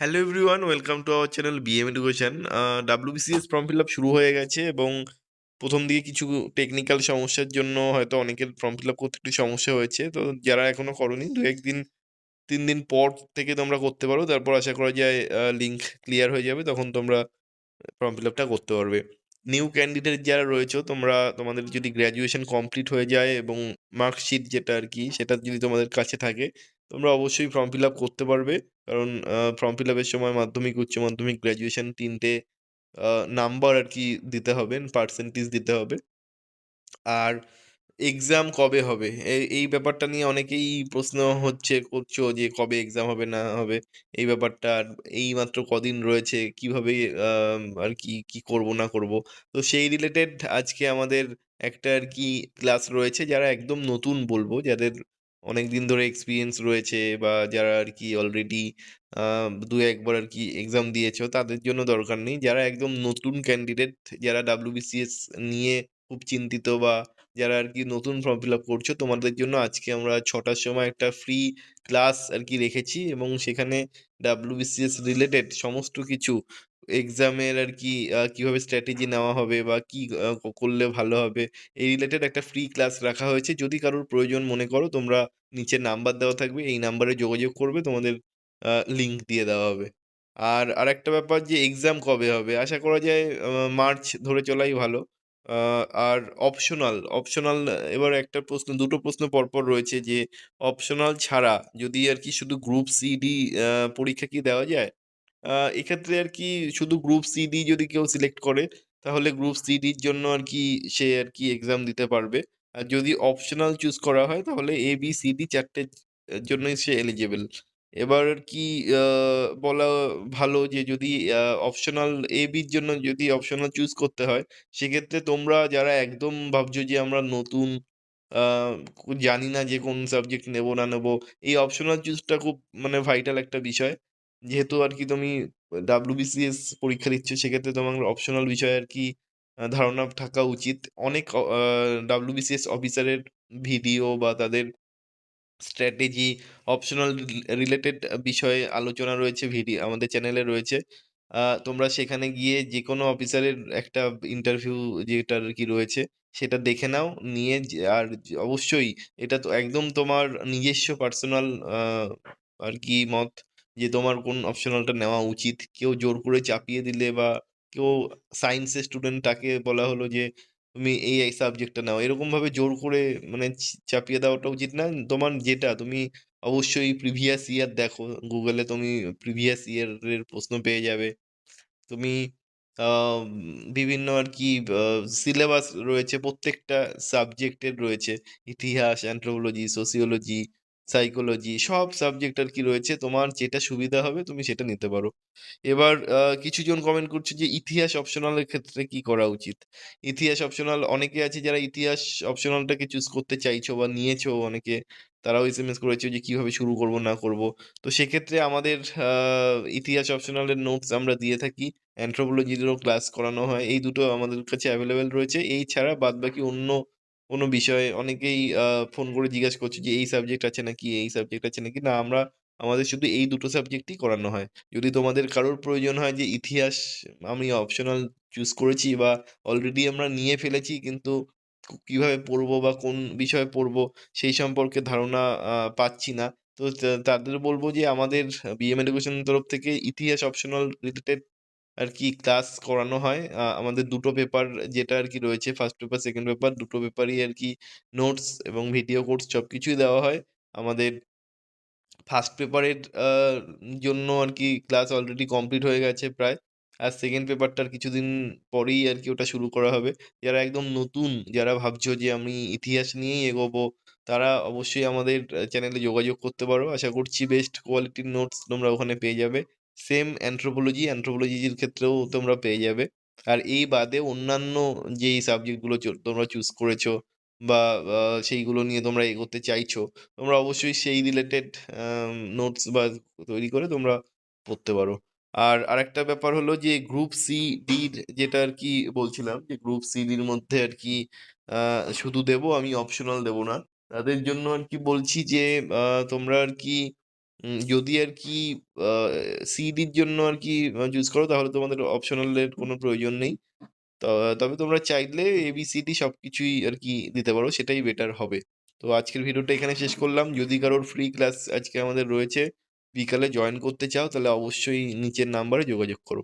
Hello everyone welcome to our channel BM education WBCS form fill up শুরু হয়ে গেছে এবং প্রথম দিকে কিছু টেকনিক্যাল সমস্যার জন্য হয়তো অনেকের ফর্ম ফিল আপ করতে একটু সমস্যা হয়েছে। তো যারা এখনও করনি, দু একদিন তিন দিন পর থেকে তোমরা করতে পারো। তারপর আশা করা যায় লিঙ্ক ক্লিয়ার হয়ে যাবে, তখন তোমরা ফর্ম ফিল আপটা করতে পারবে। নিউ ক্যান্ডিডেট যারা রয়েছে, তোমরা তোমাদের যদি গ্র্যাজুয়েশন কমপ্লিট হয়ে যায় এবং মার্কশিট যেটা আর কি, সেটা যদি তোমাদের কাছে থাকে তোমরা অবশ্যই ফর্ম ফিল আপ করতে পারবে। কারণ ফর্ম ফিল আপের সময় মাধ্যমিক, উচ্চ মাধ্যমিক গ্র্যাজুয়েশন তিনটে নাম্বার আর কি দিতে হবে পার্সেন্টেজ দিতে হবে। আর এক্সাম কবে হবে? এই ব্যাপারটা নিয়ে অনেকেই প্রশ্ন হচ্ছে, করছ যে কবে এক্সাম হবে, না হবে। এই ব্যাপারটা এই মাত্র কদিন রয়েছে, কীভাবে আর কি কি করব, না করব? তো সেই রিলেটেড আজকে আমাদের একটা আর কি ক্লাস রয়েছে, যারা একদম নতুন বলব, যাদের অনেক দিন ধরে এক্সপিরিয়েন্স রয়েছে বা যারা আর কি অলরেডি দু একবার আর কি এক্সাম দিয়েছ, তাদের জন্য দরকার নেই। যারা একদম নতুন ক্যান্ডিডেট যারা ডাব্লিউবিসিএস নিয়ে খুব চিন্তিত বা যারা আর কি নতুন ফর্ম ফিল আপ করছ, তোমাদের জন্য আজকে আমরা ছটার সময় একটা ফ্রি ক্লাস আর কি রেখেছি এবং সেখানে ডাব্লিউবিসিএস রিলেটেড সমস্ত কিছু এক্সামের আর কি আহ, কীভাবে স্ট্র্যাটেজি নেওয়া হবে বা কি করলে ভালো হবে এই রিলেটেড একটা ফ্রি ক্লাস রাখা হয়েছে। যদি কারোর প্রয়োজন মনে করো তোমরা নিচে নাম্বার দেওয়া থাকবে এই নাম্বারে যোগাযোগ করবে তোমাদের লিংক দিয়ে দেওয়া হবে। আর আরেকটা ব্যাপার যে এক্সাম কবে হবে? আশা করা যায় মার্চ ধরে চলাই ভালো। আর অপশনাল অপশনাল এবার একটা প্রশ্ন দুটো প্রশ্ন পরপর রয়েছে যে অপশনাল ছাড়া যদি আর কি শুধু গ্রুপ সি ডি পরীক্ষা কি দেওয়া যায়? এক্ষেত্রে আর কি শুধু গ্রুপ সি ডি যদি কেউ সিলেক্ট করে, তাহলে গ্রুপ সি ডির জন্য আর কি সে আর কি এক্সাম দিতে পারবে। আর যদি অপশনাল চুজ করা হয়, তাহলে এ বি সি ডি চারটে জন্যই সে এলিজেবল এবার আর কি বলা ভালো যে যদি অপশনাল এ বির জন্য যদি অপশনাল চুজ করতে হয়, সেক্ষেত্রে তোমরা যারা একদম ভাবছ যে আমরা নতুন জানি না যে কোন সাবজেক্ট নেব না নেব, এই অপশনাল চুজটা খুব মানে ভাইটাল একটা বিষয়। যেহেতু আর কি তুমি ডাব্লিউবিসিএস পরীক্ষা দিচ্ছ, সেক্ষেত্রে তোমার অপশনাল বিষয় আর কি ধারণা থাকা উচিত। অনেক ডাব্লিউবিসিএস অফিসারের ভিডিও বা তাদের স্ট্র্যাটেজি অপশনাল রিলেটেড বিষয়ে আলোচনা রয়েছে ভিডিও আমাদের চ্যানেলে রয়েছে। তোমরা সেখানে গিয়ে যে কোনো অফিসারের একটা ইন্টারভিউ যেটা আর কি রয়েছে, সেটা দেখে নাও, নিয়ে আর অবশ্যই এটা তো একদম তোমার নিজস্ব পার্সোনাল আর কি মত। যে তোমার কোন অপশনালটা নেওয়া উচিত। কেউ জোর করে চাপিয়ে দিলে বা কেউ সায়েন্সের স্টুডেন্ট তাকে বলা হলো যে, তুমি এই এই সাবজেক্টটা নাও। এরকমভাবে জোর করে মানে চাপিয়ে দেওয়াটা উচিত না। তোমার যেটা, তুমি অবশ্যই প্রিভিয়াস ইয়ার দেখো। গুগলে তুমি প্রিভিয়াস ইয়ারের প্রশ্ন পেয়ে যাবে। তুমি বিভিন্ন আর কি সিলেবাস রয়েছে। প্রত্যেকটা সাবজেক্টের রয়েছে। ইতিহাস অ্যানথ্রোপোলজি সোসিওলজি সাইকোলজি সব সাবজেক্ট আর কি রয়েছে। তোমার যেটা সুবিধা হবে তুমি সেটা নিতে পারো। এবার আহ, কিছু জন কমেন্ট করছে যে ইতিহাস অপশনালের ক্ষেত্রে কি করা উচিত? ইতিহাস অপশনাল অনেকে আছে যারা ইতিহাস অপশনালটাকে চুজ করতে চাইছো বা নিয়েছো অনেকে। তারাও এস এম এস করেছে যে কীভাবে শুরু করব না করব। তো সেক্ষেত্রে আমাদের ইতিহাস অপশনালের নোটস আমরা দিয়ে থাকি। অ্যানথ্রোপোলজিরও ক্লাস করানো হয়। এই দুটো আমাদের কাছে অ্যাভেলেবেল রয়েছে। এই ছাড়া বাদবাকি অন্য কোনো বিষয়ে অনেকেই ফোন করে জিজ্ঞাসা করছে যে, এই সাবজেক্ট আছে নাকি? এই সাবজেক্ট আছে নাকি? না, আমরা, আমাদের শুধু এই দুটো সাবজেক্টই করানো হয়। যদি তোমাদের কারোর প্রয়োজন হয় যে, ইতিহাস আমি অপশনাল চুজ করেছি বা অলরেডি আমরা নিয়ে ফেলেছি, কিন্তু কীভাবে পড়ব বা কোন বিষয়ে পড়ব, সেই সম্পর্কে ধারণা পাচ্ছি না। তা- তাদের বলব যে, আমাদের বিএম এডুকেশন তরফ থেকে ইতিহাস অপশনাল রিলেটেড আর কি ক্লাস করানো হয়। আমাদের দুটো পেপার যেটা আর কি রয়েছে ফার্স্ট পেপার সেকেন্ড পেপার দুটো পেপারই আর কি নোটস এবং ভিডিও কোর্স সব কিছুই দেওয়া হয়। আমাদের ফার্স্ট পেপারের জন্য আর কি ক্লাস অলরেডি কমপ্লিট হয়ে গেছে প্রায়। আর সেকেন্ড পেপারটার কিছুদিন পরেই আর কি ওটা শুরু করা হবে। যারা একদম নতুন, যারা ভাবছ যে আমি ইতিহাস নিয়েই এগোবো, তারা অবশ্যই আমাদের চ্যানেলে যোগাযোগ করতে পারো। আশা করছি বেস্ট কোয়ালিটির নোটস তোমরা ওখানে পেয়ে যাবে। সেম অ্যানথ্রোপোলজি অ্যানথ্রোপোলজির ক্ষেত্রেও তোমরা পেয়ে যাবে। আর এই বাদে অন্যান্য যেই সাবজেক্টগুলো তোমরা চুজ করেছ বা সেইগুলো নিয়ে তোমরা এগোতে চাইছো, তোমরা অবশ্যই সেই রিলেটেড নোটস বা তৈরি করে তোমরা পড়তে পারো। আর আরেকটা ব্যাপার হলো যে গ্রুপ সি ডির যেটা আর কি বলছিলাম যে গ্রুপ সি ডির মধ্যে আর কি শুধু দেবো, আমি অপশনাল দেবো না। তাদের জন্য আর কি বলছি যে তোমরা আর কি যদি আরকি কি সিইডির জন্য আর কি চুজ করো তাহলে তোমাদের অপশনাল এর কোনো প্রয়োজন নেই। তবে তোমরা চাইলে এবিসিডি আর কি দিতে পারো সেটাই বেটার হবে। তো আজকের ভিডিওটা এখানে শেষ করলাম। যদি কারোর ফ্রি ক্লাস আজকে আমাদের রয়েছে, বিকালে জয়েন করতে চাও তাহলে অবশ্যই নিচের নাম্বারে যোগাযোগ করো।